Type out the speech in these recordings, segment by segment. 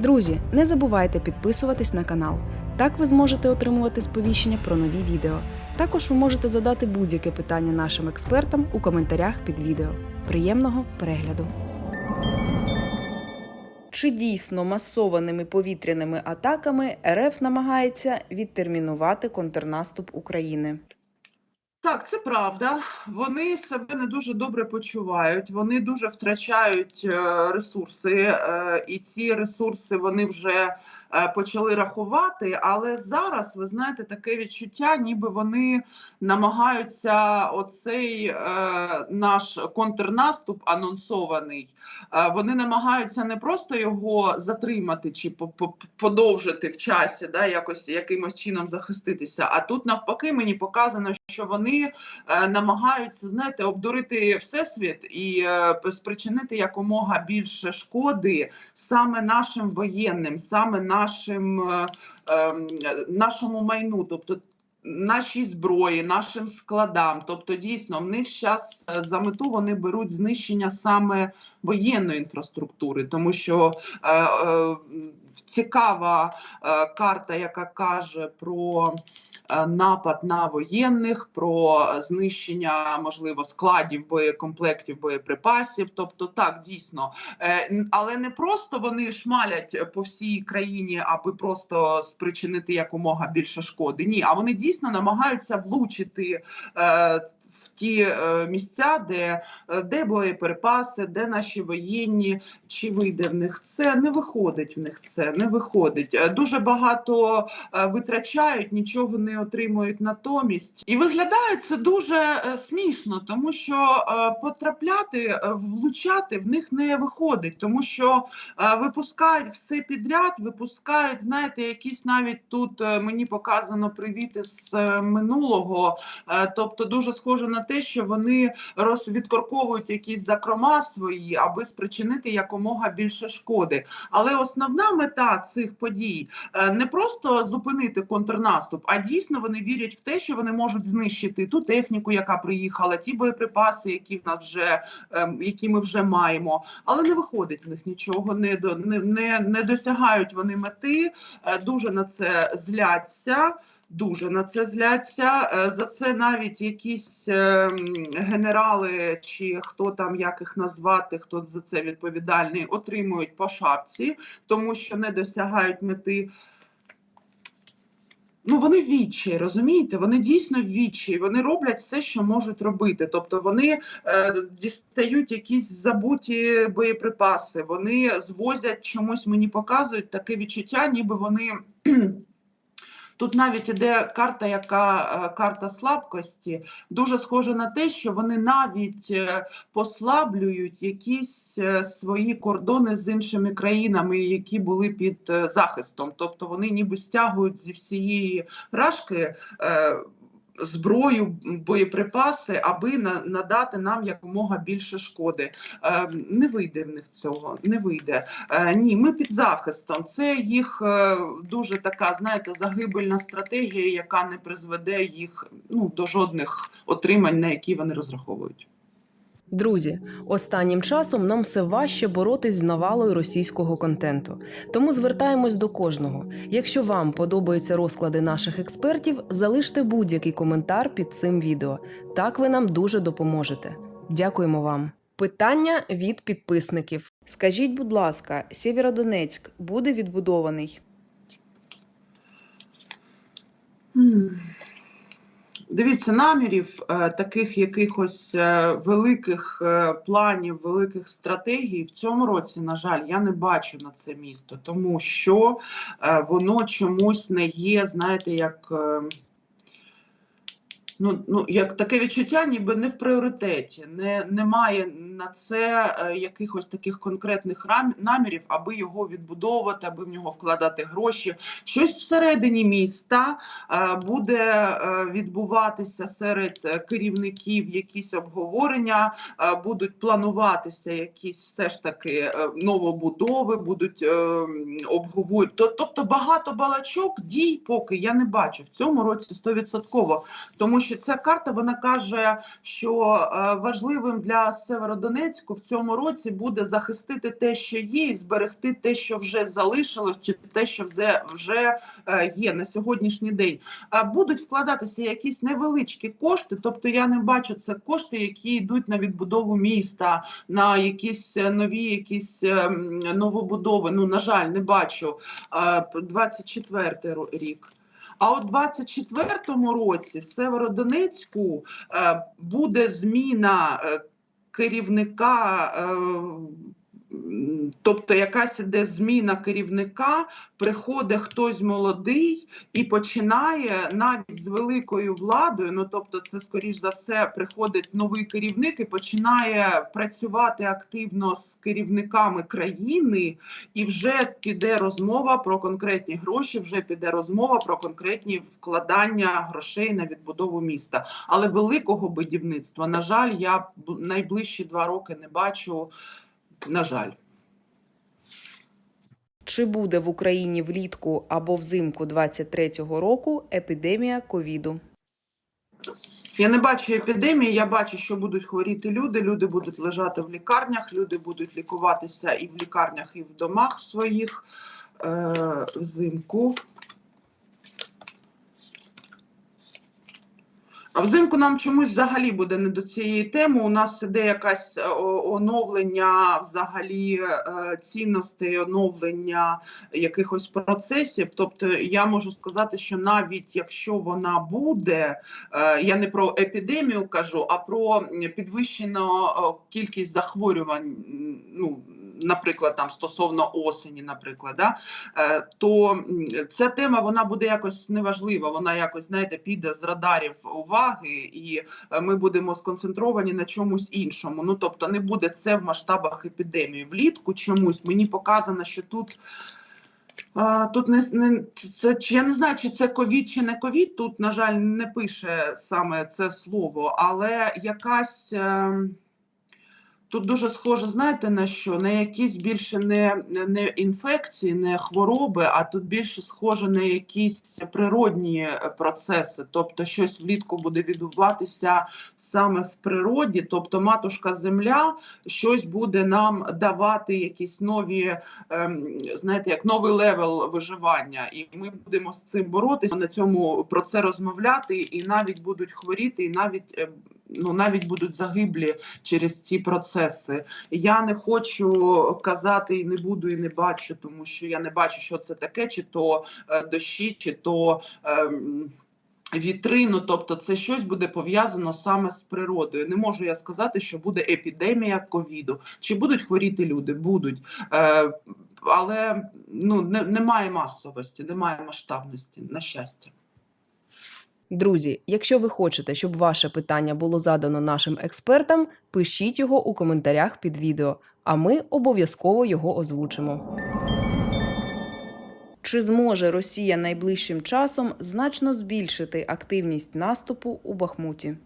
Друзі, не забувайте підписуватись на канал. Так ви зможете отримувати сповіщення про нові відео. Також ви можете задати будь-яке питання нашим експертам у коментарях під відео. Приємного перегляду! Чи дійсно масованими повітряними атаками РФ намагається відтермінувати контрнаступ України? Так, це правда. Вони себе не дуже добре почувають. Вони дуже втрачають е, ресурси, е, і ці ресурси вони вже почали рахувати. Але зараз ви знаєте таке відчуття, ніби вони намагаються оцей е, наш контрнаступ анонсований. е, Вони намагаються не просто його затримати чи по- подовжити в часі, да, якось якимось чином захиститися. А тут навпаки мені показано, що вони е, намагаються знаєте, обдурити всесвіт і е, спричинити якомога більше шкоди саме нашим воєнним, саме нашим е, ем, нашому майну, тобто. Нашій зброї, нашим складам, тобто дійсно в них зараз за мету вони беруть знищення саме воєнної інфраструктури, тому що е, е, цікава е, карта, яка каже про е, напад на воєнних, про знищення можливо складів боєкомплектів, боєприпасів. Тобто, так дійсно, Е, але не просто вони шмалять по всій країні, аби просто спричинити якомога більше шкоди. Ні, а вони дійсно намагаються влучити. В ті е, місця, де, е, де боєприпаси, де наші воєнні, чи вийде в них це, не виходить в них це, не виходить. Е, Дуже багато витрачають, нічого не отримують натомість. І виглядає це дуже смішно, тому що потрапляти, влучати в них не виходить, тому що випускають все підряд, випускають, знаєте, якісь навіть тут мені показано привіти з минулого, тобто дуже схоже на те, що вони розвідкорковують якісь закрома свої, аби спричинити якомога більше шкоди. Але основна мета цих подій е, не просто зупинити контрнаступ, а дійсно вони вірять в те, що вони можуть знищити ту техніку, яка приїхала, ті боєприпаси, які в нас вже ем, які ми вже маємо. Але не виходить в них нічого, не до не, не, не досягають вони мети, е, дуже на це зляться. Дуже на це зляться. Е, За це навіть якісь е, генерали чи хто там як їх назвати, хто за це відповідальний, отримують по шапці, тому що не досягають мети. Ну, вони в відчаї, розумієте? Вони дійсно в відчаї, вони роблять все, що можуть робити. Тобто вони е, дістають якісь забуті боєприпаси, вони звозять чомусь, мені показують таке відчуття, ніби вони. Тут навіть іде карта, яка е, карта слабкості, дуже схоже на те, що вони навіть е, послаблюють якісь е, свої кордони з іншими країнами, які були під захистом. Тобто вони ніби стягують зі всієї рашки. Зброю, боєприпаси, аби на, надати нам якомога більше шкоди. Е, не вийде в них цього, не вийде. Е, ні, ми під захистом. Це їх е, дуже така, знаєте, загибельна стратегія, яка не призведе їх ну, до жодних отримань, на які вони розраховують. Друзі, останнім часом нам все важче боротись з навалою російського контенту. Тому звертаємось до кожного. Якщо вам подобаються розклади наших експертів, залиште будь-який коментар під цим відео. Так ви нам дуже допоможете. Дякуємо вам. Питання від підписників. Скажіть, будь ласка, Сєвєродонецьк буде відбудований? Дивіться, намірів е, таких якихось е, великих е, планів, великих стратегій в цьому році, на жаль, я не бачу на це місто, тому що воно чомусь не є, знаєте, як. Ну, ну, як таке відчуття, ніби не в пріоритеті, не, немає на це е, якихось таких конкретних рам, намірів, аби його відбудовувати, аби в нього вкладати гроші. Щось всередині міста е, буде е, відбуватися серед керівників, якісь обговорення, будуть плануватися якісь все ж таки новобудови, будуть обговорювати. Тобто багато балачок дій, поки я не бачу в цьому році 100%. Тому що ця карта вона каже, що е, важливим для Северодонецьку в цьому році буде захистити те, що є, і зберегти те, що вже залишилось, чи те, що вже, вже е, є на сьогоднішній день. Е, Будуть вкладатися якісь невеличкі кошти, тобто я не бачу це кошти, які йдуть на відбудову міста, на якісь нові, якісь е, новобудови. Ну, на жаль, не бачу. Е, 24 рік. А от 24-му році в Северодонецьку е, буде зміна е, керівника, е, тобто якась іде зміна керівника, приходить хтось молодий і починає навіть з великою владою. Ну тобто, це скоріш за все приходить новий керівник і починає працювати активно з керівниками країни, і вже піде розмова про конкретні гроші, вже піде розмова про конкретні вкладання грошей на відбудову міста. Але великого будівництва, на жаль, я найближчі два роки не бачу. На жаль. Чи буде в Україні влітку або взимку 23-го року епідемія ковіду? Я не бачу епідемії, я бачу, що будуть хворіти люди, люди будуть лежати в лікарнях, люди будуть лікуватися і в лікарнях, і в домах своїх е, взимку. А взимку нам чомусь взагалі буде не до цієї теми. У нас іде якась е, оновлення взагалі е, цінностей, оновлення якихось процесів. Тобто я можу сказати, що навіть якщо вона буде, е, я не про епідемію кажу, а про підвищену кількість захворювань. Ну, наприклад, там стосовно осені, наприклад, да, е, то ця тема вона буде якось неважлива. Вона якось знаєте, піде з радарів уваги, і е, ми будемо сконцентровані на чомусь іншому. Ну тобто, не буде це в масштабах епідемії. Влітку чомусь мені показано, що тут. Тут не, не це я не знаю, чи це ковід, чи не ковід. Тут, на жаль, не пише саме це слово, але якась. Е, Тут дуже схоже, знаєте, на що? На якісь більше не, не інфекції, не хвороби, а тут більше схоже на якісь природні е, процеси. Тобто щось влітку буде відбуватися саме в природі, тобто матушка земля щось буде нам давати якісь нові, ем, знаєте, як новий левел виживання. І ми будемо з цим боротися, на цьому про це розмовляти, і навіть будуть хворіти, і навіть е, ну навіть будуть загиблі через ці процеси. Я не хочу казати і не буду, і не бачу, тому що я не бачу, що це таке, чи то е, дощі, чи то. ем, Вітри, ну тобто це щось буде пов'язано саме з природою. Не можу я сказати, що буде епідемія ковіду. Чи будуть хворіти люди? Будуть. Е, але ну, не, немає масовості, немає масштабності, на щастя. Друзі, якщо ви хочете, щоб ваше питання було задано нашим експертам, пишіть його у коментарях під відео, а ми обов'язково його озвучимо. Чи зможе Росія найближчим часом значно збільшити активність наступу у Бахмуті?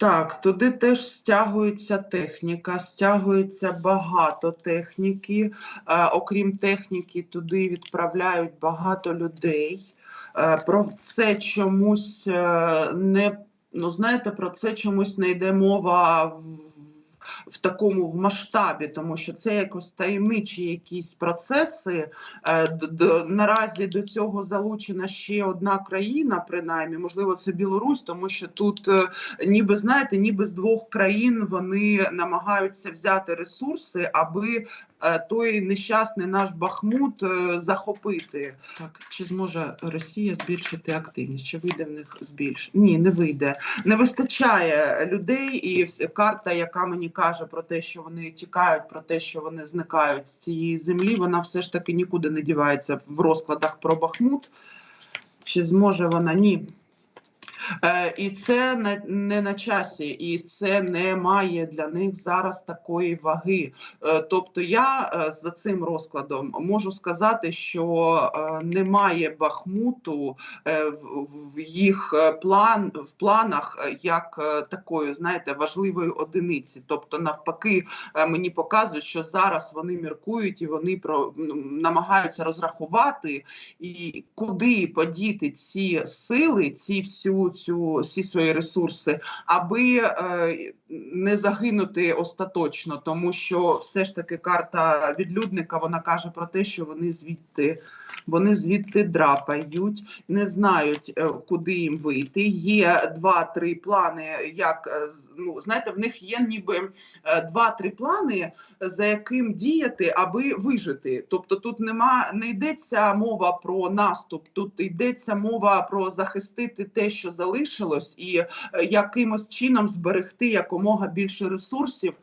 Так, туди теж стягується техніка, стягується багато техніки. Е, Окрім техніки, туди відправляють багато людей. Е, Про це чомусь е, не ну знаєте, про це чомусь не йде мова в. В такому в масштабі, тому що це якось таємничі якісь процеси. Е, Наразі до цього залучена ще одна країна, принаймні, можливо, це Білорусь, тому що тут, е, ніби знаєте, ніби з двох країн вони намагаються взяти ресурси, аби той нещасний наш Бахмут е, захопити. Так, чи зможе Росія збільшити активність? Чи вийде в них збільш? Ні, не вийде. Не вистачає людей, і карта, яка мені каже про те, що вони тікають, про те, що вони зникають з цієї землі, вона все ж таки нікуди не дівається в розкладах про Бахмут. Чи зможе вона? Ні. Е, і це не, на часі, і це не має для них зараз такої ваги. Е, тобто, я е, за цим розкладом можу сказати, що немає Бахмуту в, їх план в планах як такої, знаєте, важливої одиниці. Тобто, навпаки, мені показують, що зараз вони міркують і вони про ну, намагаються розрахувати і куди подіти ці сили, ці всю цю всі свої ресурси, аби е, не загинути остаточно, тому що все ж таки карта відлюдника вона каже про те, що вони звідти. Вони звідти драпають, не знають, е, куди їм вийти. Є два-три плани. Як е, ну знаєте, в них є ніби е, два-три плани, за яким діяти, аби вижити. Тобто тут нема не йдеться мова про наступ, тут йдеться мова про захистити те, що залишилось, і якимось чином зберегти якомога більше ресурсів,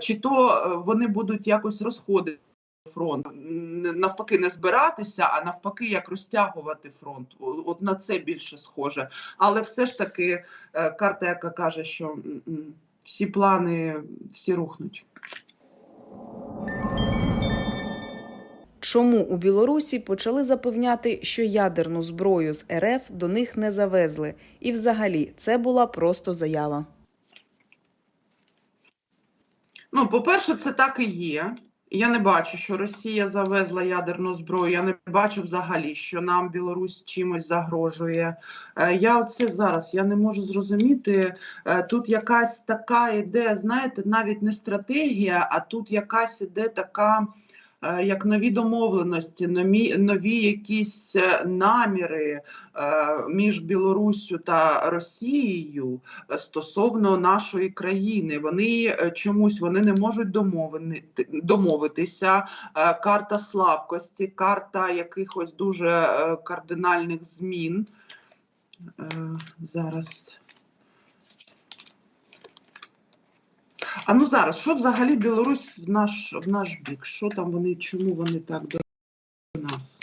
чи то вони будуть якось розходити. Фронт навпаки не збиратися, а навпаки, як розтягувати фронт. От на це більше схоже. Але все ж таки е, карта, яка каже, що всі плани всі рухнуть. Чому у Білорусі почали запевняти, що ядерну зброю з РФ до них не завезли, і взагалі це була просто заява. Ну, по-перше, це так і є. Я не бачу, що Росія завезла ядерну зброю. Я не бачу взагалі, що нам Білорусь чимось загрожує. Е, Я оце зараз я не можу зрозуміти. е, Тут якась така іде, знаєте, навіть не стратегія, а тут якась іде така. Е, Як нові домовленості, нові, нові якісь е, наміри е, між Білоруссю та Росією, стосовно нашої країни. Вони чомусь вони не можуть домовини- домовитися. Карта слабкості, карта якихось дуже кардинальних змін. Зараз. А ну зараз, що взагалі Білорусь в наш, в наш бік? Що там вони, чому вони так до нас?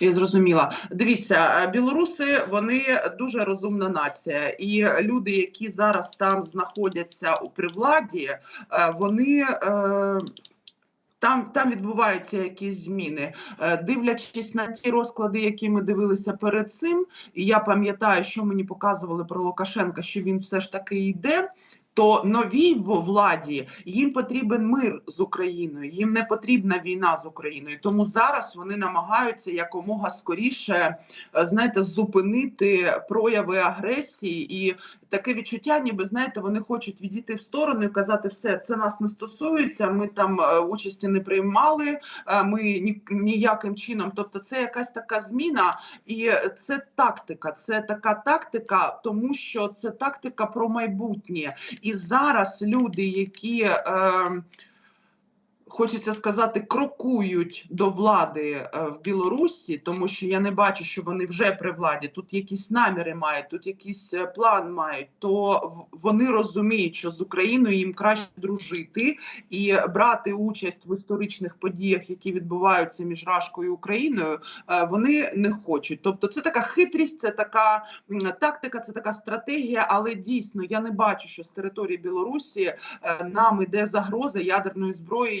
Я зрозуміла. Дивіться, е, білоруси вони дуже розумна нація, і люди, які зараз там знаходяться при владі, е, вони. Там, там відбуваються якісь зміни. Е, Дивлячись на ті розклади, які ми дивилися перед цим, і я пам'ятаю, що мені показували про Лукашенка, що він все ж таки йде. То новій владі їм потрібен мир з Україною, їм не потрібна війна з Україною. Тому зараз вони намагаються якомога скоріше, е, знаєте, зупинити прояви агресії, і таке відчуття, ніби знаєте, вони хочуть відійти в сторону і казати, все це нас не стосується. Ми там е, участі не приймали, е, ми ні, ніяким чином. Тобто, це якась така зміна, і це тактика. Це така тактика, тому що це тактика про майбутнє. І зараз люди, які е, хочеться сказати, крокують до влади е, в Білорусі, тому що я не бачу, що вони вже при владі. Тут якісь наміри мають, тут якийсь е, план мають. То вони розуміють, що з Україною їм краще дружити і брати участь в історичних подіях, які відбуваються між Рашкою і Україною. е, Вони не хочуть. Тобто, це така хитрість, це така тактика, це така стратегія. Але дійсно я не бачу, що з території Білорусі нам іде загроза ядерної зброї